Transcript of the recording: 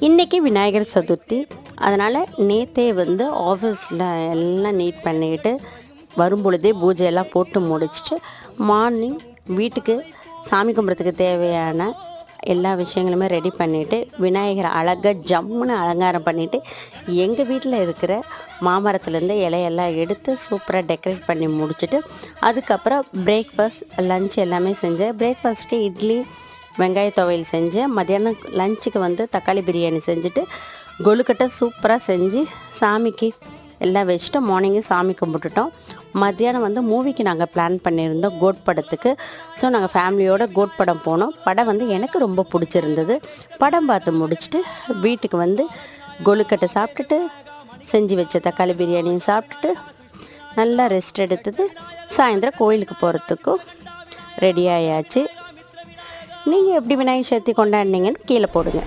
இன்றைக்கி விநாயகர் சதுர்த்தி. அதனால் நேற்றே வந்து ஆஃபீஸில் எல்லாம் நீட் பண்ணிக்கிட்டு வரும்பொழுதே பூஜையெல்லாம் போட்டு முடிச்சுட்டு மார்னிங் வீட்டுக்கு சாமி கும்பிட்றதுக்கு தேவையான எல்லா விஷயங்களுமே ரெடி பண்ணிவிட்டு விநாயகரை அழகாக ஜம்முன்னு அலங்காரம் பண்ணிவிட்டு எங்கள் வீட்டில் இருக்கிற மாமரத்துலேருந்து இலையெல்லாம் எடுத்து சூப்பராக டெக்கரேட் பண்ணி முடிச்சுட்டு அதுக்கப்புறம் பிரேக்ஃபாஸ்ட் லஞ்ச் எல்லாமே செஞ்சேன் பிரேக்ஃபாஸ்ட்டுக்கு இட்லி வெங்காய துவையல் செஞ்சேன் மத்தியானம் லஞ்சுக்கு வந்து தக்காளி பிரியாணி செஞ்சுட்டு கொழுக்கட்டை சூப்பராக செஞ்சு சாமிக்கு எல்லாம் வச்சுட்டு மார்னிங்கே சாமி கும்பிட்டுட்டோம். மத்தியானம் வந்து மூவிக்கு நாங்கள் பிளான் பண்ணியிருந்தோம் கோட் படத்துக்கு. ஸோ நாங்கள் ஃபேமிலியோட கோட் படம் போனோம். படம் வந்து எனக்கு ரொம்ப பிடிச்சிருந்தது. படம் பார்த்து முடிச்சுட்டு வீட்டுக்கு வந்து கொழுக்கட்டை சாப்பிட்டுட்டு செஞ்சு வச்ச தக்காளி பிரியாணியும் சாப்பிட்டுட்டு நல்லா ரெஸ்ட் எடுத்தது. சாயந்தரம் கோயிலுக்கு போகிறதுக்கும் ரெடி ஆயாச்சு. நீங்கள் எப்படி விநாயகர் சதுர்த்தி கொண்டாடினீங்கன்னு கீழே போடுங்க.